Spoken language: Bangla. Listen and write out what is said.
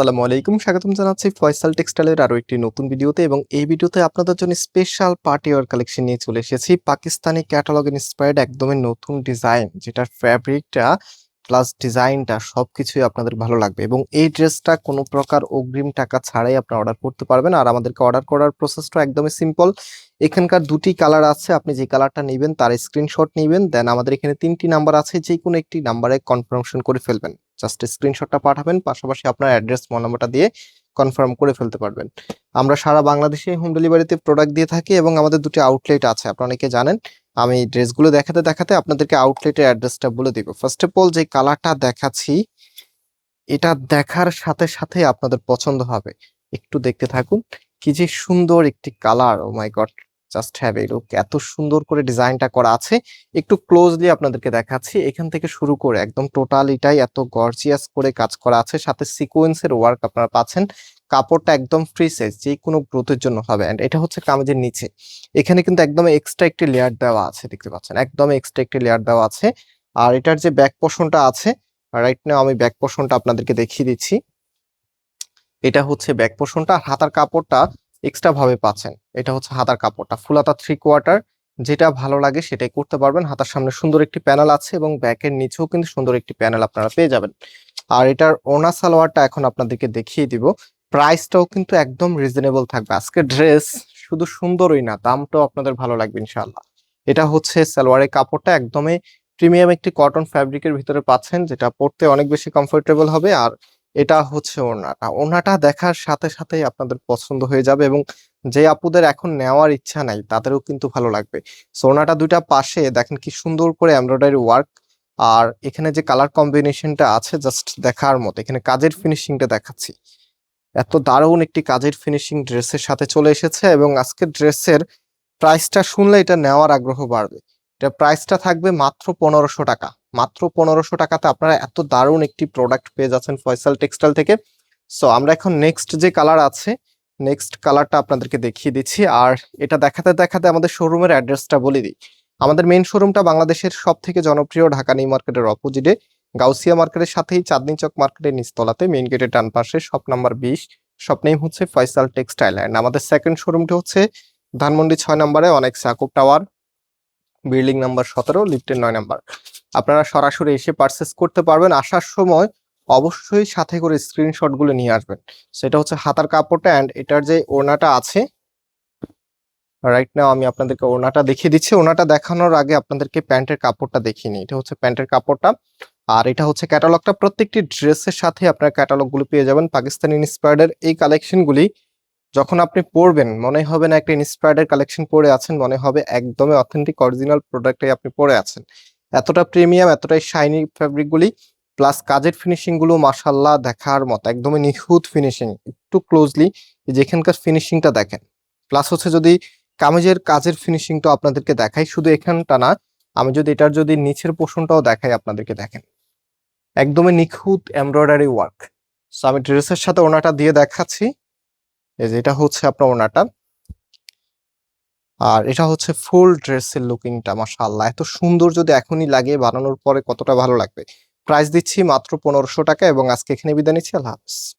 আসসালামু আলাইকুম। স্বাগতম জানাচ্ছি ফয়সাল টেক্সটাইলের আরও একটি নতুন ভিডিওতে এবং এই ভিডিওতে আপনাদের জন্য স্পেশাল পার্টি ওয়ার কালেকশন নিয়ে চলে এসেছি। পাকিস্তানি ক্যাটালগ ইন্সপায়ার্ড একদমই নতুন ডিজাইন, যেটার ফ্যাব্রিকটা প্লাস ডিজাইনটা সবকিছুই আপনাদের ভালো লাগবে এবং এই ড্রেসটা কোনো প্রকার অগ্রিম টাকা ছাড়াই আপনি অর্ডার করতে পারবেন আর আমাদেরকে অর্ডার করার প্রসেসটা একদমই সিম্পল এখানকার দুটি কালার আছে, আপনি যে কালারটা নেবেন তার স্ক্রিনশট নেবেন দেন আমাদের এখানে তিনটি নাম্বার আছে যে কোনো একটি নাম্বারে কনফার্মেশন করে ফেলবেন। জাস্ট স্ক্রিনশটটা পাঠাবেন, পাশাপাশি আপনার অ্যাড্রেস ফোন নাম্বারটা দিয়ে কনফার্ম করে ফেলতে পারবেন। আমরা সারা বাংলাদেশে হোম ডেলিভারিতে প্রোডাক্ট দিয়ে থাকি এবং আমাদের দুটি আউটলেট আছে, আপনারা অনেকে জানেন। আমি ড্রেসগুলো দেখাতে দেখাতে আপনাদেরকে আউটলেটের অ্যাড্রেসটা বলে দিব। ফার্স্ট অফ অল যে কালারটা দেখাচ্ছি, এটা দেখার সাথে সাথে আপনাদের পছন্দ হবে। একটু দেখতে থাকুন, কি যে সুন্দর একটি colour oh my God just have a look এত সুন্দর করে ডিজাইনটা করা আছে। একটু ক্লোজলি আপনাদেরকে দেখাচ্ছি। এখান থেকে শুরু করে একদম টোটালিটাই এত গর্জিয়াস করে কাজ করা আছে। সাথে সিকোয়েন্সের ওয়ার্ক আপনারা পাচ্ছেন। কাপড়টা একদম ফ্রি সাইজ যে কোনো গ্রোথের জন্য হবে। অ্যান্ড এটা হচ্ছে কামিজের নিচে। এখানে কিন্তু একদম এক্সট্রা একটি লেয়ার দেওয়া আছে, দেখতে পাচ্ছেন। একদম এক্সট্রা একটি লেয়ার দেওয়া আছে। আর এটার যে ব্যাক পোর্শনটা আছে রাইট নাও আমি ব্যাক পোর্শনটা আপনাদেরকে দেখিয়ে দিচ্ছি। এটা হচ্ছে ব্যাক আর হাতার কাপড়টা এক্সট্রা ভাবে পাচ্ছেন। এটা হচ্ছে হাতার কাপড়টা। ফুল হাতা থ্রি কোয়ার্টার যেটা ভালো লাগে সেটাই করতে পারবেন। হাতার সামনে সুন্দর একটি প্যানেল আছে এবং ব্যাকের নিচেও কিন্তু সুন্দর একটি প্যানেল আপনারা পেয়ে যাবেন। আর এটার ওনা সালোয়ারটা এখন আপনাদেরকে দেখিয়ে দিব। প্রাইসটাও কিন্তু একদম রিজনেবল থাকবে। আজকে ড্রেস শুধু সুন্দরই না, দামটাও আপনাদের ভালো লাগবে ইনশাল্লাহ এটা হচ্ছে সালোয়ারের কাপড়টা একদমই প্রিমিয়াম একটি কটন ফ্যাব্রিকের ভিতরে পাচ্ছেন, যেটা পরতে অনেক বেশি কমফোর্টেবল হবে। আর এটা হচ্ছে ওড়নাটা। ওড়নাটা দেখার সাথে সাথেই আপনাদের পছন্দ হয়ে যাবে এবং যে আপুদের এখন নেওয়ার ইচ্ছা নাই, তাদেরও কিন্তু ভালো লাগবে। সো, ওড়নাটা দুইটা পাশে দেখেন কি সুন্দর করে এমব্রয়ডারি ওয়ার্ক। আর এখানে যে কালার কম্বিনেশনটা আছে, জাস্ট দেখার মতো। এখানে কাজের ফিনিশিংটা দেখাচ্ছি। এত দারুণ একটি কাজের ফিনিশিং ড্রেসের সাথে চলে এসেছে এবং আজকে ড্রেসের প্রাইসটা শুনলে এটা নেওয়ার আগ্রহ বাড়বে। এটা প্রাইসটা থাকবে মাত্র পনেরোশো টাকা। মাত্র পনেরোশো টাকাতে আপনারা এত দারুণ একটি প্রোডাক্ট পেয়ে যাচ্ছেন ফয়সাল টেক্সটাইল থেকে। সো আমরা এখন নেক্সট যে কালার আছে নেক্সট কালারটা আপনাদেরকে দেখিয়ে দিচ্ছি। আর এটা দেখাতে দেখাতে আমাদের শোরুমের অ্যাড্রেসটা বলে দিই। আমাদের মেইন শোরুমটা বাংলাদেশের সব থেকে জনপ্রিয় ঢাকা নিউ মার্কেটের অপোজিটে গাউসিয়া মার্কেটের সাথেই চাঁদনি চক মার্কেটের নিচতলাতে মেইন গেটের ডান পাশে শপ নাম্বার বিশ। শপ নেম হচ্ছে ফয়সাল টেক্সটাইল অ্যান্ড আমাদের সেকেন্ড শোরুমটি হচ্ছে ধানমন্ডি ছয় নম্বরে অনেক সাকুব টাওয়ার বিল্ডিং নাম্বার সতেরো, লিফটের নয় নাম্বার। আপনারা সরাসরি এসে পারচেস করতে পারবেন। আসার সময় অবশ্যই সাথে করে স্ক্রিনশটগুলো নিয়ে আসবেন। সেটা হচ্ছে হাতার কাপড়টা অ্যান্ড এটার যে ওড়নাটা আছে রাইট নাও আমি আপনাদেরকে ওড়নাটা দেখিয়ে দিচ্ছি। ওড়নাটা দেখানোর আগে আপনাদেরকে প্যান্টের কাপড়টা দেখিয়ে নিই। এটা হচ্ছে প্যান্টের কাপড়টা। আর এটা হচ্ছে ক্যাটালগটা প্রত্যেকটি ড্রেসের সাথে আপনার ক্যাটালগগুলো পেয়ে যাবেন। পাকিস্তানি ইন্সপায়ার্ডের এই কালেকশনগুলি যখন আপনি পরবেন মনে হবে না একটা ইন্সপায়ার্ডের কালেকশন পরে আছেন, মনে হবে একদমই অথেন্টিক অরিজিনাল প্রোডাক্টে আপনি পরে আছেন। এতটা প্রিমিয়াম এতটাই শাইনি ফ্যাব্রিকগুলি প্লাস কাজের ফিনিশিংগুলো মাসাল্লাহ দেখার মতো, একদমই নিখুঁত ফিনিশিং একটু ক্লোজলি যেখানকার ফিনিশিংটা দেখেন। প্লাস হচ্ছে যদি কামিজের কাজের ফিনিশিংটা আপনাদেরকে দেখাই, শুধু এখানটা না, আমি যদি এটার যদি নিচের পোষণটাও দেখাই আপনাদেরকে দেখেন। একদমই নিখুঁত এমব্রয়ডারি ওয়ার্ক সো আমি ড্রেসের সাথে ওনাটা দিয়ে দেখাচ্ছি। এই যে এটা হচ্ছে আপনার ওনাটা। আর এটা হচ্ছে ফুল ড্রেসের লুকিংটা, মাশাআল্লাহ। এত সুন্দর যদি এখনই লাগে বানানোর পরে কতটা ভালো লাগবে। প্রাইস দিচ্ছি মাত্র পনেরোশো টাকা এবং আজকে এখানে বিদায় নিচ্ছি, আল্লাহ হাফিজ।